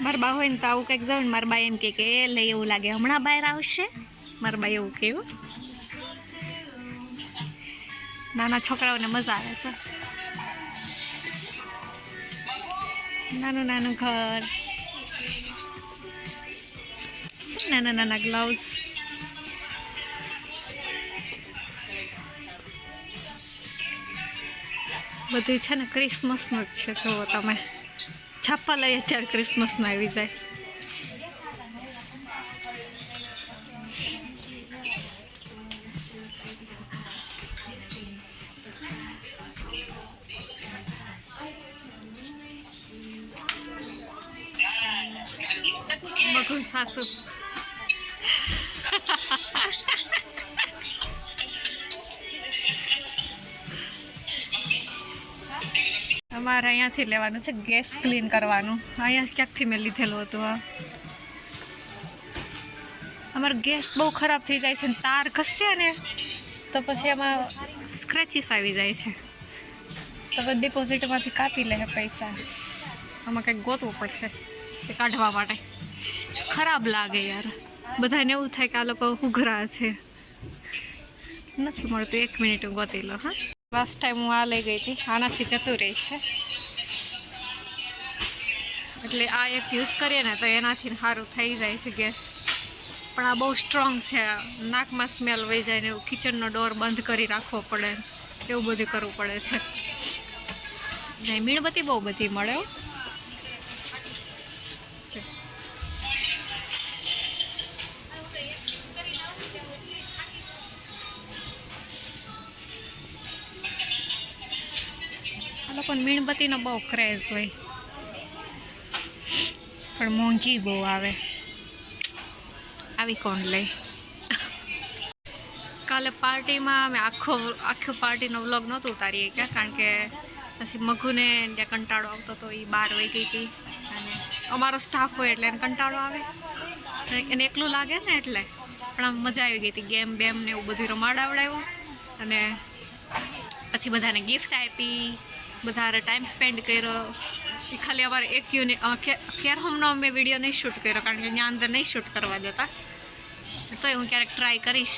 મારા બા હોય ને તો આવું કંઈક જાઉં ને મારા બા એમ કે, એ લઈ એવું લાગે. હમણાં બહાર આવશે. મારા બા એવું કહેવું નાના છોકરાઓને મજા આવે છે. નાનું નાનું ઘર. નાના નાના ગ્લવ્સ બધું છે ને ક્રિસમસનું જ છે, જુઓ તમે. છાપા લઈએ ત્યારે ક્રિસમસમાં આવી જાય મગુન સાસુ અમારે અહીંયાથી લેવાનું છે ગેસ ક્લીન કરવાનું. અહીંયા ક્યાંકથી મેં લીધેલું હતું આ? અમારો ગેસ બહુ ખરાબ થઈ જાય છે ને તાર ઘસશે ને તો પછી એમાં સ્ક્રેચીસ આવી જાય છે. તો પછી ડિપોઝિટમાંથી કાપી લે પૈસા. આમાં કંઈક ગોતવું પડશે એ કાઢવા માટે. ખરાબ લાગે યાર. બધાને એવું થાય કે આ લોકો ઉઘરા છે. નથી મળતું, એક મિનિટ ગોતી લો હા? લાસ્ટ ટાઈમ હું આ લઈ ગઈ હતી, આનાથી જતું રહેશે એટલે આ એક યુઝ કરીએ ને તો એનાથી સારું થઈ જાય છે ગેસ. પણ આ બહુ સ્ટ્રોંગ છે. નાકમાં સ્મેલ વહી જાય ને એવું કિચનનો ડોર બંધ કરી રાખવો પડે. એવું બધું કરવું પડે છે. ને મીણબત્તી બહુ બધી મળે લોકો મીણબત્તીનો બહુ ક્રેઝ હોય. પણ મોંઘી બહુ આવે. આવી કોણ લે? કાલે પાર્ટીમાં અમે આખો આખો પાર્ટીનો વ્લોગ નહોતો ઉતારીએ કે કારણ કે પછી મઘુને ત્યાં કંટાળો આવતો હતો એ બહાર વહી ગઈ હતી. અને અમારો સ્ટાફ હોય એટલે એને કંટાળો આવે. એને એકલું લાગે ને એટલે. પણ આમ મજા આવી ગઈ હતી. ગેમ બેમ ને એવું બધું રમાડાવડાવ્યું અને પછી બધાને ગિફ્ટ આપી. બધા ટાઈમ સ્પેન્ડ કર્યો. ખાલી અમારે એક યુનિ કેર હોમનો અમે વીડિયો નહીં શૂટ કર્યો, કારણ કે ત્યાં અંદર નહીં શૂટ કરવા દેતા. તોય હું ક્યારેક ટ્રાય કરીશ.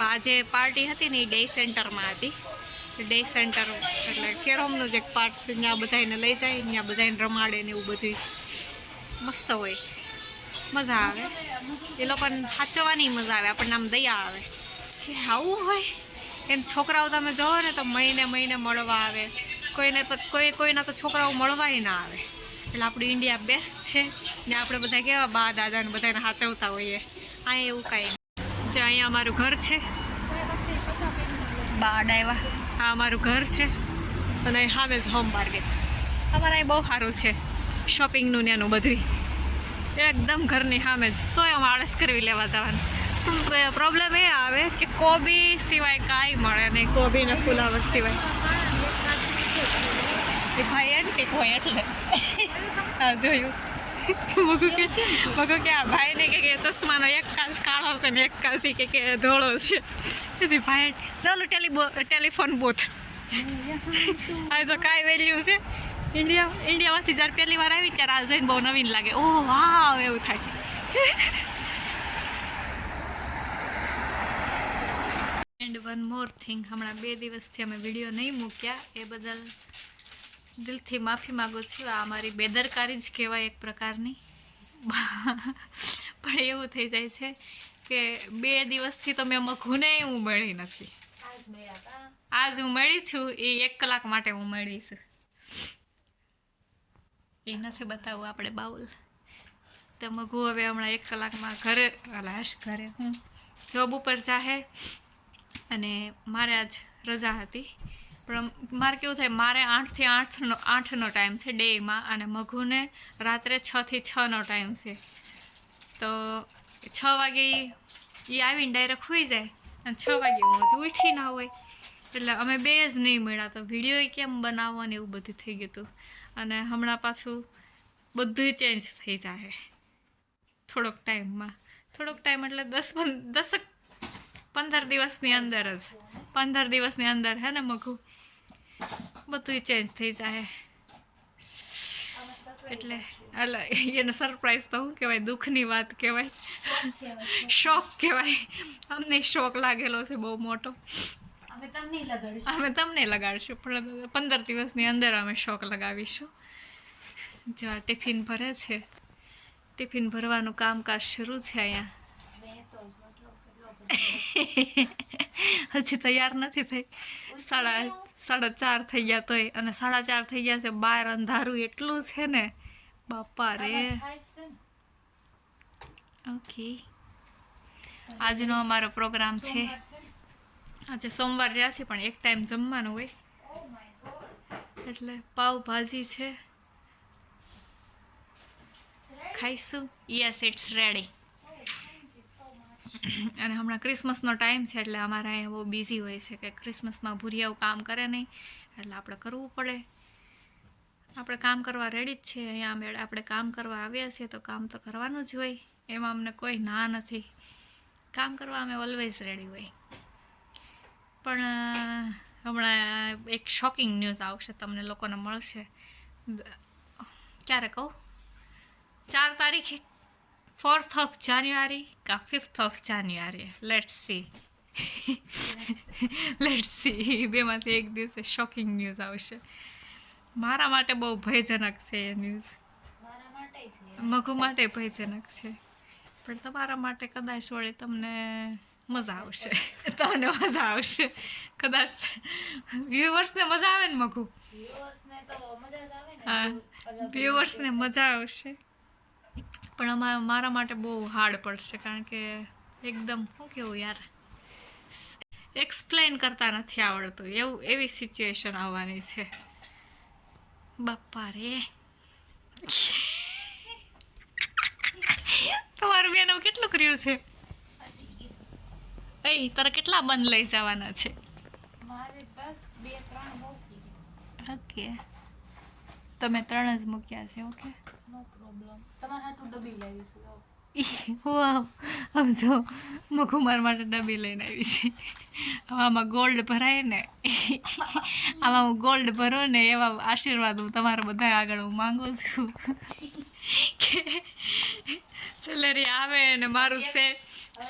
આ આજે પાર્ટી હતી ને એ ડે સેન્ટરમાં હતી. ડે સેન્ટર એટલે કેર હોમનું જ એક પાર્ટ છે, ત્યાં બધાને લઈ જાય, ત્યાં બધાને રમાડે ને એવું બધું મસ્ત હોય. મજા આવે. એ લોકોને સાચવવાની મજા આવે, આપણને આમ દયા આવે. કે આવું હોય. એમ છોકરાઓ તમે જોવો ને તો મહિને મહિને મળવા આવે. કોઈને તો કોઈ કોઈના તો છોકરાઓ મળવાય ના આવે. એટલે આપણું ઇન્ડિયા બેસ્ટ છે. ને આપણે બધા કેવા બા દાદાને બધાને સાચવતા હોઈએ. અહીંયા એવું કાંઈ. જે અહીંયા અમારું ઘર છે. બા ડાયવા આ અમારું ઘર છે. અને સામે જ હોમ માર્કેટ અમારે અહીં બહુ સારું છે. શોપિંગનું ને એનું બધું એકદમ ઘરની સામે જ. તોય અમે આળસ કરવી લેવા જવાનું. પ્રોબ્લેમ એ આવે કે કોબી સિવાય કાંઈ મળે નહીં. કોબીના ફુલાવટ સિવાય. એ ભાઈ એન્ટિક હોય એટલે હા જોયું મગુ કે મગુ કે આ ભાઈને કે કે ચશ્માનો એક કાચ કાળો છે ને એક કાચ કે કે ધોળો છે એથી ભાઈ ચાલો ટેલિબો ટેલિફોન બૂથ આ તો કાંઈ વેલ્યુ છે ઇન્ડિયા ઇન્ડિયામાંથી જ્યારે પહેલી વાર આવી ત્યારે આ જોઈને બહુ નવીન લાગે ઓ એવું થાય એન્ડ વન મોર થિંગ હમણાં બે દિવસથી અમે વીડિયો નહીં મૂક્યા એ બદલ દિલથી માફી માગું છું. આ અમારી બેદરકારી જ કહેવાય એક પ્રકારની. પણ એવું થઈ જાય છે કે બે દિવસથી તો મેં મઘુને હું મળી નથી. આજ હું મળી છું, એ એક કલાક માટે હું મળી છું. એ નથી બતાવવું આપણે બાઉલ. તો મઘુ હવે હમણાં એક કલાકમાં ઘરે લાશ ઘરે હું. જોબ ઉપર જાહે અને મારે આજ રજા હતી. પણ મારે કેવું થાય, મારે આઠથી આઠનો આઠનો ટાઈમ છે ડેમાં અને મઘુને રાત્રે છથી છનો ટાઈમ છે. તો છ વાગે એ આવીને ડાયરેક્ટ હોઈ જાય અને છ વાગે હું હજુ ઉઠી ના હોય. એટલે અમે બે જ નહીં મળ્યા તો વીડિયો કેમ બનાવવો ને એવું બધું થઈ ગયું હતું અને હમણાં પાછું બધું ચેન્જ થઈ જાય થોડોક ટાઈમમાં થોડોક ટાઈમ એટલે દસ દસક પંદર દિવસની અંદર જ. પંદર દિવસની અંદર હે ને મઘું? બધું ચેન્જ થઈ જાય. એટલે એટલે એને સરપ્રાઈઝ તો શું કહેવાય? દુઃખની વાત કહેવાય. શોખ કહેવાય. અમને શોખ લાગેલો છે બહુ મોટો. અમે તમને લગાડીશું. પણ પંદર દિવસની અંદર અમે શોખ લગાવીશું. જો આ ટિફિન ભરે છે. ટિફિન ભરવાનું કામકાજ શરૂ છે અહીંયા. હજી તૈયાર નથી થઈ. સાડા સાડા ચાર થઈ ગયા તોય અને સાડા ચાર થઈ ગયા છે બહાર અંધારું એટલું છે ને. બાપા રે ઓકે. આજનો અમારો પ્રોગ્રામ છે. આજે સોમવાર રહ્યા છે પણ એક ટાઈમ જમવાનું હોય. એટલે પાવભાજી છે. ખાઈશું. Yes it's ready. અને હમણાં ક્રિસમસનો ટાઈમ છે એટલે અમારા અહીંયા બહુ બિઝી હોય છે કે ક્રિસમસમાં ભૂરિયાઓ કામ કરે નહીં, એટલે આપણે કરવું પડે. આપણે કામ કરવા રેડી જ છે અહીંયા અમે આપણે કામ કરવા આવ્યા છીએ તો કામ તો કરવાનું જ હોય. એમાં અમને કોઈ ના નથી. કામ કરવા અમે ઓલવેઝ રેડી હોય. પણ હમણાં એક શોકિંગ ન્યૂઝ આવશે તમને લોકોને મળશે. ક્યારે કહું? ચાર તારીખે. ફોર્થ ઓફ જાન્યુઆરી કા fifth of January let's see let's see બેમાંથી એક દિવસે શોકિંગ ન્યૂઝ આવશે. મારા માટે બહુ ભયજનક છે એ ન્યૂઝ મારા માટે ભયજનક છે. પણ તમારા માટે કદાચ વળી તમને મજા આવશે. તમને મજા આવશે. કદાચ વ્યુઅર્સને મજા આવે ને અલગ વ્યુઅર્સને મજા આવશે. પણ અમારા મારા માટે બહુ હાર્ડ પડશે કારણ કે એકદમ શું કેવું યાર? એક્સપ્લેન કરતા નથી આવડતું. એવું એવી સિચ્યુએશન આવવાની છે. બાપા રે તમારું બેન કેટલું કર્યું છે? એ તારે કેટલા બંધ લઈ જવાના છે? મારે બસ બે ત્રણ ઓકે. તમે ત્રણ જ મૂક્યા છે ઓકે. નો પ્રોબ્લેમ તમારે હાટું ડબ્બી લાવીશું. વાવ. આમ જો મગુમાર માટે ડબ્બી લઈને આવી છે. આમાં ગોલ્ડ ભરાય ને. આમાં હું ગોલ્ડ ભરું ને એવા આશીર્વાદ હું તમારા બધા આગળ હું માંગુ છું. કે સેલેરી આવે ને મારું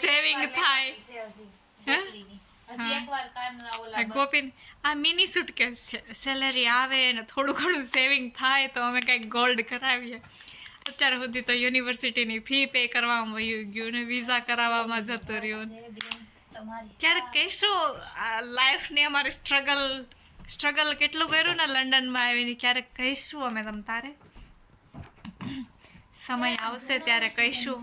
સેવિંગ થાય. હે? ગોપીન આ મિની સુટકેસ છે. સેલેરી આવે ને થોડું ઘણું સેવિંગ થાય તો અમે કંઈક ગોલ્ડ કરાવીએ. અત્યાર સુધી તો યુનિવર્સિટીની ફી પે કરવામાં વયું ગયું ને વિઝા કરાવવામાં જતો રહ્યું ક્યારેક કહીશું લાઈફની અમારી સ્ટ્રગલ સ્ટ્રગલ કેટલું કર્યું ને લંડનમાં આવીને ક્યારેક કહીશું અમે તમ તારે? સમય આવશે ત્યારે કહીશું.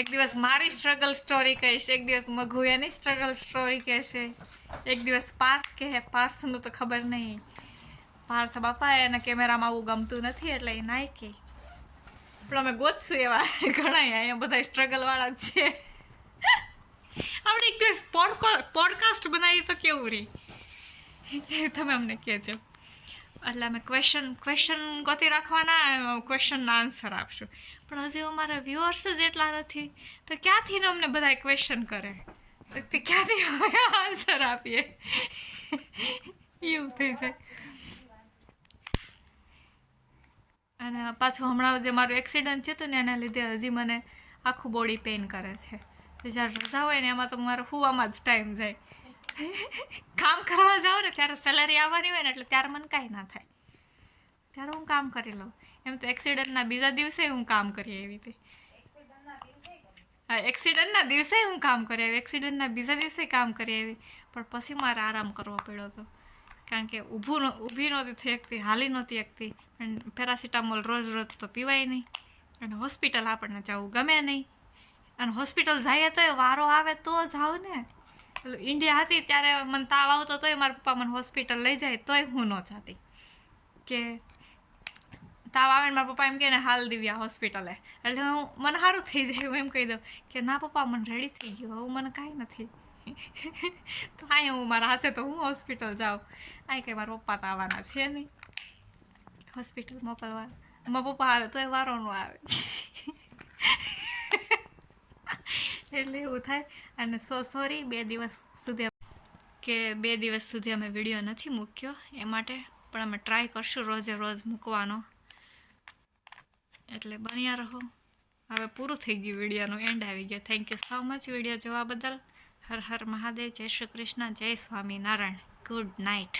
એક દિવસ મારી સ્ટ્રગલ સ્ટોરી કહીશ, એક દિવસ મઘુ એની સ્ટ્રગલ સ્ટોરી કહેશે. એક દિવસ પાર્થ કહે, પાર્થનું તો ખબર નહીં. પાર્થ, બાપા, એને કેમેરામાં આવું ગમતું નથી એટલે એ નાય કે. પણ અમે ગોતશું એવા ઘણા અહીંયા બધા સ્ટ્રગલવાળા જ છે. આપણે એક દિવસ પોડકાસ્ટ બનાવીએ તો કેવું રહી તમે અમને કહેજો. એટલે અમે ક્વેશ્ચન ક્વેશ્ચન ગોતી રાખવાના ક્વેશ્ચનના આન્સર આપશું. પણ હજી અમારા વ્યુઅર્સ જ એટલા નથી. તો ક્યાંથી અમને બધા ક્વેશ્ચન કરે? તો ક્યાંથી અમે આન્સર આપીએ? એવું થઈ જાય. અને પાછું હમણાં જે મારું એક્સિડન્ટ થયું હતું ને, એના લીધે હજી મને આખું બોડી પેઇન કરે છે. જ્યારે રજા હોય ને, એમાં તો મારે હુવામાં જ ટાઈમ જાય. કામ કરવા જાઉં ને ત્યારે સેલરી આવવાની હોય ને એટલે ત્યારે મને કાંઈ ના થાય. ત્યારે હું કામ કરી લઉં. એમ તો એક્સિડન્ટના બીજા દિવસે હું કામ કરી એવી રીતે એક્સિડન્ટના દિવસે હું કામ કરી આવી. એક્સિડન્ટના બીજા દિવસે કામ કરી આવી. પણ પછી મારે આરામ કરવો પડ્યો હતો. કારણ કે ઊભું ન- ઊભી નહોતી થઈ શકતી હાલી નહોતી શકતી અને પેરાસિટામોલ રોજ રોજ તો પીવાય નહીં. અને હોસ્પિટલ આપણને જવું ગમે નહીં. અને હોસ્પિટલ જઈએ તો વારો આવે તો જાવ ને. ઇન્ડિયા હતી ત્યારે મને તાવ આવતો તોય મારા પપ્પા મને હોસ્પિટલ લઈ જાય તોય હું ન જાતી. કે તાવ આવે ને મારા પપ્પા એમ કહે ને, હાલ દિવ્યા હોસ્પિટલે એટલે હું, મને સારું થઈ જાય હું એમ કહી દઉં કે, ના પપ્પા, મને રેડી થઈ ગયું, હવે મને કાંઈ નથી. તો અહીંયા હું મારા હાથે તો હું હોસ્પિટલ જાઉં. અહીં કંઈ મારા પપ્પા તો આવવાના છે નહીં. હોસ્પિટલ મોકલવા. મારા પપ્પા આવે તોય વારો ન આવે. એટલે એવું થાય. અને સો સોરી બે દિવસ સુધી કે બે દિવસ સુધી અમે વીડિયો નથી મૂક્યો. એ માટે પણ અમે ટ્રાય કરશું રોજે રોજ મૂકવાનો. એટલે બન્યા રહો. હવે પૂરું થઈ ગયું વિડીયોનું એન્ડ આવી ગયો. Thank you so much video જોવા બદલ. હર હર મહાદેવ. જય શ્રી કૃષ્ણ. જય સ્વામિનારાયણ. Good night